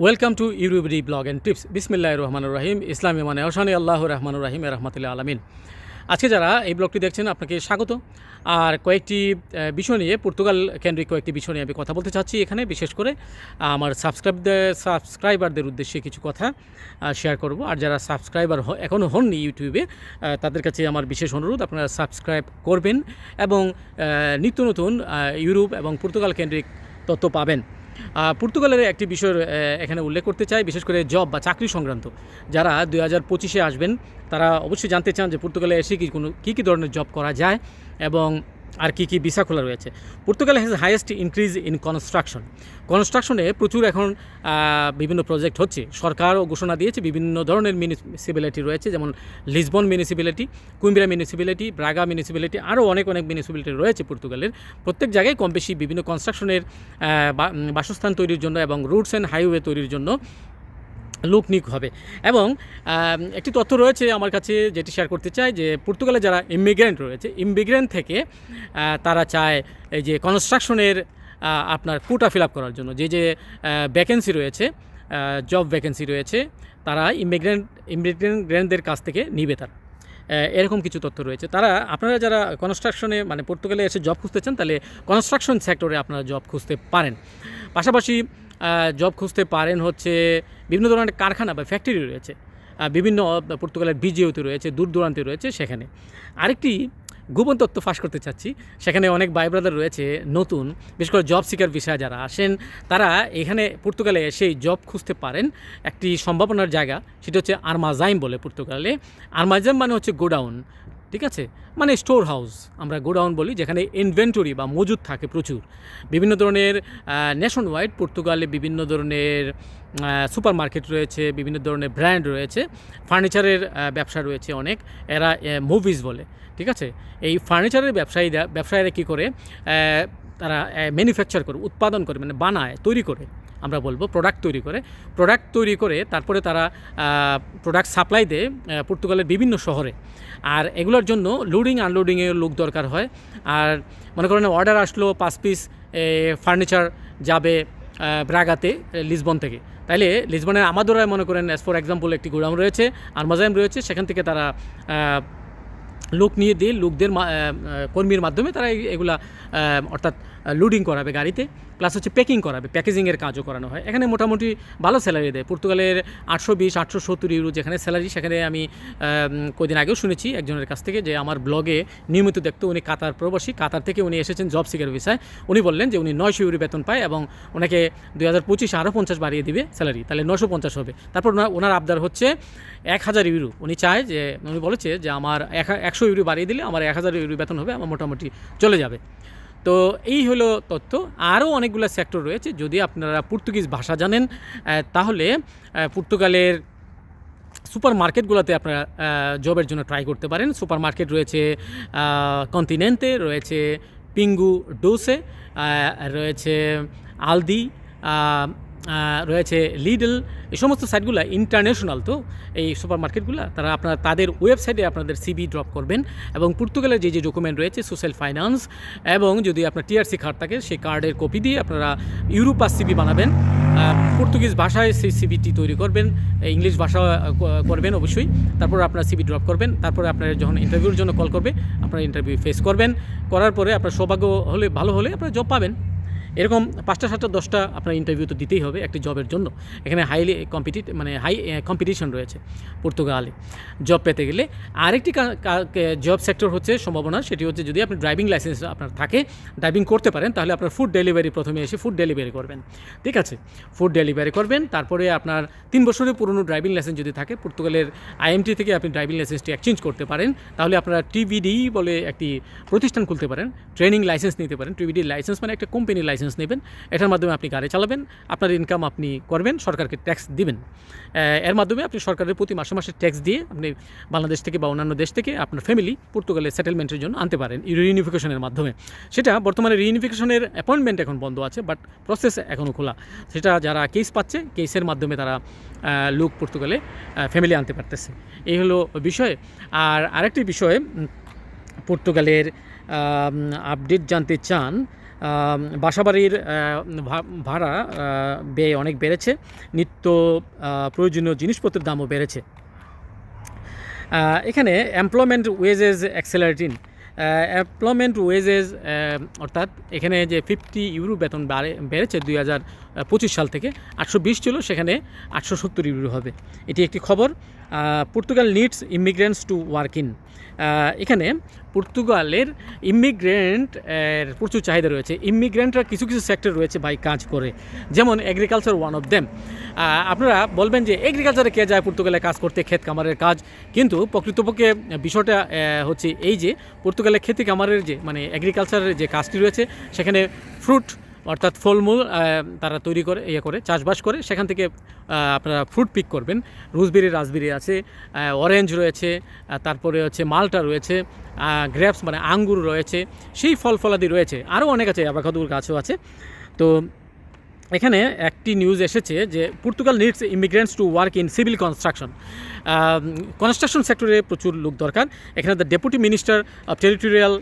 Welcome to ইউরুবরি blog and tips বিসমিল্লাহ রহমানুর রাহিম ইসলামী মানে ওসানি আল্লাহ রহমানুর রাহিম রহমতুল্লাহ আলমিন আজকে যারা এই ব্লগটি দেখছেন আপনাকে স্বাগত আর কয়েকটি বিষয় নিয়ে পর্তুগাল কেন্দ্রিক কয়েকটি বিষয় নিয়ে আমি কথা বলতে চাচ্ছি এখানে। বিশেষ করে, আমার সাবস্ক্রাইবদের সাবস্ক্রাইবারদের উদ্দেশ্যে কিছু কথা শেয়ার করব। আর যারা সাবস্ক্রাইবার এখনও হননি ইউটিউবে তাদের কাছে আমার বিশেষ অনুরোধ, আপনারা সাবস্ক্রাইব করবেন এবং নিত্য নতুন ইউরোপ এবং পর্তুগাল কেন্দ্রিক তথ্য পাবেন। পর্তুগালের একটি বিষয় এখানে উল্লেখ করতে চাই, বিশেষ করে জব বা চাকরি সংক্রান্ত। যারা দুই হাজার পঁচিশে আসবেন, তারা অবশ্যই জানতে চান যে পর্তুগালে এসে কি কোনো, কী কী ধরনের জব করা যায় এবং আর কি কি ভিসা খোলা রয়েছে। Portugal has highest increase in construction কনস্ট্রাকশনে প্রচুর এখন বিভিন্ন প্রজেক্ট হচ্ছে। সরকারও ঘোষণা দিয়েছে বিভিন্ন ধরনের মিউনিসিপ্যালিটি রয়েছে, যেমন Lisbon municipality Coimbra municipality Braga municipality আরও অনেক অনেক মিউনিসিপ্যালিটি রয়েছে পর্তুগালের প্রত্যেক জায়গায় কম বেশি বিভিন্ন কনস্ট্রাকশনের বাসস্থান তৈরির জন্য এবং রুটস অ্যান্ড হাইওয়ে তৈরির জন্য লোক নিয়োগ হবে। এবং একটি তথ্য রয়েছে আমার কাছে যেটি শেয়ার করতে চাই যে পর্তুগালে যারা ইমিগ্রেন্ট রয়েছে ইমিগ্রেন্ট থেকে তারা চায় এই যে কনস্ট্রাকশনের আপনার কোটা ফিল আপ করার জন্য। যে যে ভ্যাকেন্সি রয়েছে জব ভ্যাকেন্সি রয়েছে, তারা ইমিগ্রেন্ট ইমিগ্রেন্টদের কাছ থেকে নিবে তারা। এরকম কিছু তথ্য রয়েছে। তারা, আপনারা যারা কনস্ট্রাকশনে মানে পর্তুগালে এসে জব খুঁজতে চান তাহলে কনস্ট্রাকশন সেক্টরে আপনারা জব খুঁজতে পারেন। পাশাপাশি জব খুঁজতে পারেন হচ্ছে বিভিন্ন ধরনের কারখানা বা ফ্যাক্টরি রয়েছে। বিভিন্ন পর্তুগালের বিজিওতে রয়েছে, দূর দূরান্তে রয়েছে সেখানে। আরেকটি গোপন তথ্য ফাঁস করতে চাচ্ছি, সেখানে অনেক ভাই ব্রাদার রয়েছে নতুন, বিশেষ করে জব সিকার বিষয়ে যারা আসেন, তারা এখানে পর্তুগালে এসেই জব খুঁজতে পারেন। একটি সম্ভাবনার জায়গা, সেটা হচ্ছে আরমাজাইম বলে পর্তুগালে। আরমাজাইম মানে হচ্ছে গোডাউন। ঠিক আছে? মানে স্টোর হাউস, আমরা গোডাউন বলি, যেখানে ইনভেন্টরি বা মজুদ থাকে প্রচুর। বিভিন্ন ধরনের ন্যাশন ওয়াইড পর্তুগালে বিভিন্ন ধরনের সুপার মার্কেট রয়েছে, বিভিন্ন ধরনের ব্র্যান্ড রয়েছে ফার্নিচারের ব্যবসা রয়েছে অনেক, এরা মুভিজ বলে, ঠিক আছে? এই ফার্নিচারের ব্যবসায়ীরা ব্যবসায়ীরা কী করে? তারা ম্যানুফ্যাকচার করে, উৎপাদন করে মানে বানায়, তৈরি করে। আমরা বলব প্রোডাক্ট তৈরি করে। প্রোডাক্ট তৈরি করে তারপরে তারা প্রোডাক্ট সাপ্লাই দেয় পর্তুগালের বিভিন্ন শহরে। আর এগুলোর জন্য লোডিং আনলোডিংয়ের লোক দরকার হয়। আর মনে করেন অর্ডার আসলো পাঁচ পিস ফার্নিচার যাবে ব্রাগাতে লিসবন থেকে। তাইলে লিসবনের আমাদোরায় মনে করেন অ্যাজ ফর এক্সাম্পল একটি গোডাউন রয়েছে আর মজাইম রয়েছে, সেখান থেকে তারা লোক নিয়ে দিয়ে লোকদের কর্মীর মাধ্যমে তারা এগুলা অর্থাৎ লোডিং করাবে গাড়িতে প্লাস হচ্ছে প্যাকিং করাবে প্যাকেজিংয়ের কাজও করানো হয়। এখানে মোটামুটি ভালো স্যালারি দেয়। পর্তুগালের আটশো বিশ, আটশো সত্তর ইউরো যেখানে স্যালারি সেখানে আমি কদিন আগেও শুনেছি একজনের কাছ থেকে যে আমার ব্লগে নিয়মিত দেখতো উনি কাতার প্রবাসী। কাতার থেকে উনি এসেছেন জব সিকার ভিসায় উনি বললেন যে উনি নয়শো ইউরো বেতন পায় এবং ওনাকে দুই হাজার পঁচিশে আরও পঞ্চাশ বাড়িয়ে দিবে স্যালারি তাহলে নশো পঞ্চাশ হবে। তারপর ওনার আবদার হচ্ছে এক হাজার ইউরো উনি চায় যে, উনি বলেছে যে আমার এক একশো ইউরো বাড়িয়ে দিলে আমার এক হাজার ইউরো বেতন হবে, আমার মোটামুটি চলে যাবে। তো এই হলো তথ্য। আরও অনেকগুলো সেক্টর রয়েছে, যদি আপনারা পর্তুগিজ ভাষা জানেন তাহলে পর্তুগালের সুপার মার্কেটগুলোতে আপনারা জবের জন্য ট্রাই করতে পারেন। সুপার মার্কেট রয়েছে কন্টিনেন্টে রয়েছে পিঙ্গু ডোসে রয়েছে আলদি রয়েছে লিডল এই সমস্ত সাইটগুলো ইন্টারন্যাশনাল তো, এই সুপার মার্কেটগুলো তারা আপনার তাদের ওয়েবসাইটে আপনাদের সিবি ড্রপ করবেন এবং পর্তুগালের যে যে ডকুমেন্ট রয়েছে সোশ্যাল ফাইন্যান্স এবং যদি আপনার টিআরসি কার্ড থাকে, সেই কার্ডের কপি দিয়ে আপনারা ইউরোপাস সিবি বানাবেন। পর্তুগিজ ভাষায় সেই সিবিটি তৈরি করবেন ইংলিশ ভাষা করবেন অবশ্যই। তারপর আপনার সিবি ড্রপ করবেন, তারপরে আপনার যখন ইন্টারভিউর জন্য কল করবে, আপনারা ইন্টারভিউ ফেস করবেন। করার পরে আপনার সৌভাগ্য হলে, ভালো হলে আপনারা জব পাবেন। এরকম পাঁচটা, সাতটা, দশটা আপনার ইন্টারভিউ তো দিতেই হবে একটি জবের জন্য। এখানে হাইলি কম্পিটিট মানে হাই কম্পিটিশন রয়েছে পর্তুগালে। জব পেতে গেলে আরেকটি জব সেক্টর হচ্ছে সম্ভাবনা, সেটি হচ্ছে যদি আপনি ড্রাইভিং লাইসেন্স আপনার থাকে ড্রাইভিং করতে পারেন, তাহলে আপনার ফুড ডেলিভারি প্রথমে এসে ফুড ডেলিভারি করবেন। ঠিক আছে? ফুড ডেলিভারি করবেন, তারপরে আপনার তিন বছরের পুরনো ড্রাইভিং লাইসেন্স যদি থাকে, পর্তুগালের আইএমটি থেকে আপনি ড্রাইভিং লাইসেন্সটি এক্সচেঞ্জ করতে পারেন, তাহলে আপনারা টিভিডি বলে একটি প্রতিষ্ঠান খুলতে পারেন ট্রেনিং লাইসেন্স নিতে পারেন। টিভিডি লাইসেন্স মানে একটা কোম্পানির লাইসেন্স নেবেন। এটার মাধ্যমে আপনি গাড়ি চালাবেন, আপনার ইনকাম আপনি করবেন, সরকারকে ট্যাক্স দিবেন। এর মাধ্যমে আপনি সরকারের প্রতি মাসে মাসে ট্যাক্স দিয়ে আপনি বাংলাদেশ থেকে বা অন্যান্য দেশ থেকে আপনার ফ্যামিলি পর্তুগালে সেটেলমেন্টের জন্য আনতে পারেন রিইউনিফিকেশনের মাধ্যমে। সেটা বর্তমানে রিইউনিফিকেশনের অ্যাপয়েন্টমেন্ট এখন বন্ধ আছে বাট প্রসেস এখনও খোলা। সেটা যারা কেস পাচ্ছে কেসের মাধ্যমে তারা লোক পর্তুগালে ফ্যামিলি আনতে পারতেছে। এই হলো বিষয়। আর আরেকটি বিষয় পর্তুগালের আপডেট জানতে চান বাসাবাড়ির ভাড়া ব্যয় অনেক বেড়েছে। নিত্য প্রয়োজনীয় জিনিসপত্রের দামও বেড়েছে। এখানে employment wages accelerating employment wages অর্থাৎ এখানে যে ফিফটি ইউরো বেতন বাড়ে, বেড়েছে দুই হাজার পঁচিশ সাল থেকে, আটশো বিশ ছিল, সেখানে আটশো সত্তর ইউরো হবে। এটি একটি খবর। Portugal needs immigrants to work in এখানে পর্তুগালের ইমিগ্রেন্ট এর প্রচুর চাহিদা রয়েছে। ইমিগ্রেন্টরা কিছু কিছু সেক্টর রয়েছে ভাই কাজ করে। যেমন এগ্রিকালচার ওয়ান অফ দেম আপনারা বলবেন যে এগ্রিকালচারে কে যায় পর্তুগালে কাজ করতে? ক্ষেত কামারের কাজ। কিন্তু প্রকৃতপক্ষে বিষয়টা হচ্ছে এই যে পর্তুগালে খেতে কামারের যে মানে এগ্রিকালচারের যে কাজটি রয়েছে, সেখানে ফ্রুট অর্থাৎ ফলমূল তারা তৈরি করে ইয়ে করে, চাষবাস করে, সেখান থেকে আপনারা ফ্রুট পিক করবেন। রুজবেরি রাসবেরি আছে অরেঞ্জ রয়েছে তারপরে হচ্ছে মালটা রয়েছে গ্রেপস মানে আঙ্গুর রয়েছে, সেই ফল ফলাদি রয়েছে। আরও অনেক আছে অ্যাভাকাদুর গাছও আছে। তো এখানে একটি নিউজ এসেছে যে Portugal needs immigrants to work in civil construction construction সেক্টরে প্রচুর লোক দরকার। এখানে the deputy minister of territorial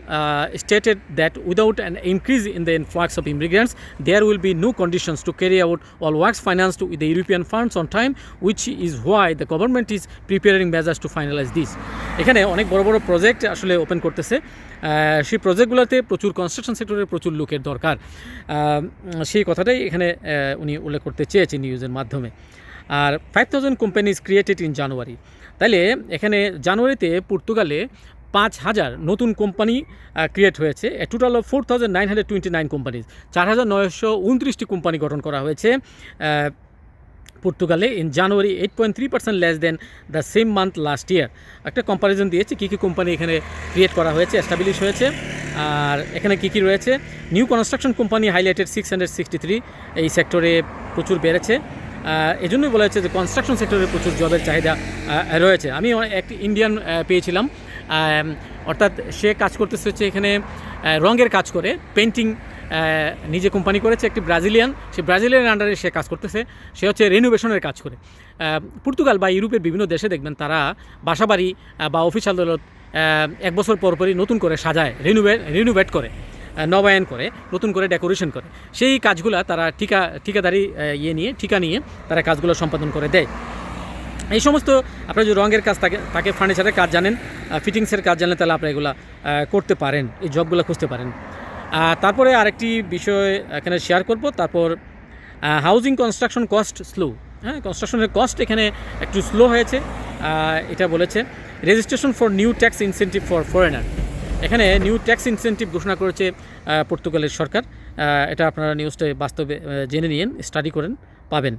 stated that without an increase in the influx of immigrants there will be no conditions to carry out all works finance to the European funds on time which is why the government is preparing measures to finalise this এখানে অনেক বড় বড় project আসলে open করতেছে। সেই প্রজেক্টগুলোতে প্রচুর construction সেক্টরে প্রচুর লোকের দরকার। সেই কথাটাই এখানে উনি উল্লেখ করতে চেয়েছেন নিউজের মাধ্যমে। আর five thousand companies created in January তাহলে এখানে জানুয়ারিতে পর্তুগালে পাঁচ হাজার নতুন কোম্পানি ক্রিয়েট হয়েছে। Total of four thousand nine hundred twenty nine companies চার হাজার নয়শো উনত্রিশটি কোম্পানি গঠন করা হয়েছে। পর্তুগালে in January eight point three percent less than the same month last year একটা কম্পারিজন দিয়েছে, কী কী কোম্পানি এখানে ক্রিয়েট করা হয়েছে এস্টাবলিশ হয়েছে, আর এখানে কী কী রয়েছে? New construction company highlighted six hundred sixty three এই সেক্টরে প্রচুর বেড়েছে। এজন্যই বলা হচ্ছে যে কনস্ট্রাকশন সেক্টরে প্রচুর জবের চাহিদা রয়েছে। আমি একটি ইন্ডিয়ান পেয়েছিলাম অর্থাৎ সে কাজ করতেছে হচ্ছে এখানে রঙের কাজ করে পেন্টিং নিজে কোম্পানি করেছে একটি ব্রাজিলিয়ান সে ব্রাজিলিয়ান আন্ডারে সে কাজ করতেছে। সে হচ্ছে রেনোভেশনের কাজ করে। পর্তুগাল বা ইউরোপের বিভিন্ন দেশে দেখবেন তারা বাসাবাড়ি বা অফিস আদালত এক বছর পর পরই নতুন করে সাজায় রিনোভেট রিনোভেট করে নবায়ন করে, নতুন করে ডেকোরেশন করে। সেই কাজগুলো তারা ঠিকা, ঠিকাদারি ইয়ে নিয়ে, ঠিকা নিয়ে তারা কাজগুলো সম্পাদন করে দেয়। এই সমস্ত আপনার যদি রঙের কাজ থাকে তাকে ফার্নিচারের কাজ জানেন ফিটিংসের কাজ জানেন তাহলে আপনারা এগুলো করতে পারেন, এই জবগুলো খুঁজতে পারেন। তারপরে আরেকটি বিষয় এখানে শেয়ার করব। তারপর হাউজিং কনস্ট্রাকশন কস্ট স্লো হ্যাঁ কনস্ট্রাকশনের কস্ট এখানে একটু স্লো হয়েছে। এটা বলেছে registration for new tax incentive for foreigner এখানে নিউ ট্যাক্স ইনসেন্টিভ ঘোষণা করেছে পর্তুগালের সরকার। এটা আপনারা নিউজটা বাস্তবে জেনে নিন স্টাডি করেন, পাবেন।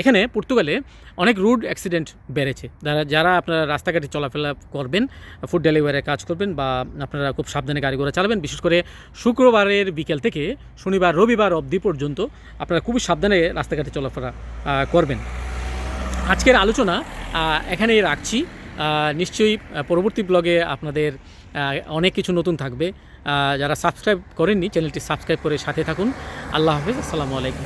এখানে পর্তুগালে অনেক রুড অ্যাক্সিডেন্ট বেড়েছে। যারা যারা আপনারা রাস্তাঘাটে চলাফেরা করবেন, ফুড ডেলিভারির কাজ করবেন বা আপনারা খুব সাবধানে গাড়ি ঘোড়া চালাবেন, বিশেষ করে শুক্রবারের বিকেল থেকে শনিবার, রবিবার অবধি পর্যন্ত আপনারা খুবই সাবধানে রাস্তাঘাটে চলাফেরা করবেন। আজকের আলোচনা এখানেই রাখছি। নিশ্চয়ই পরবর্তী ব্লগে আপনাদের অনেক কিছু নতুন থাকবে। যারা সাবস্ক্রাইব করেননি চ্যানেলটি সাবস্ক্রাইব করে সাথে থাকুন। আল্লাহ হাফেজ, আসসালামু আলাইকুম।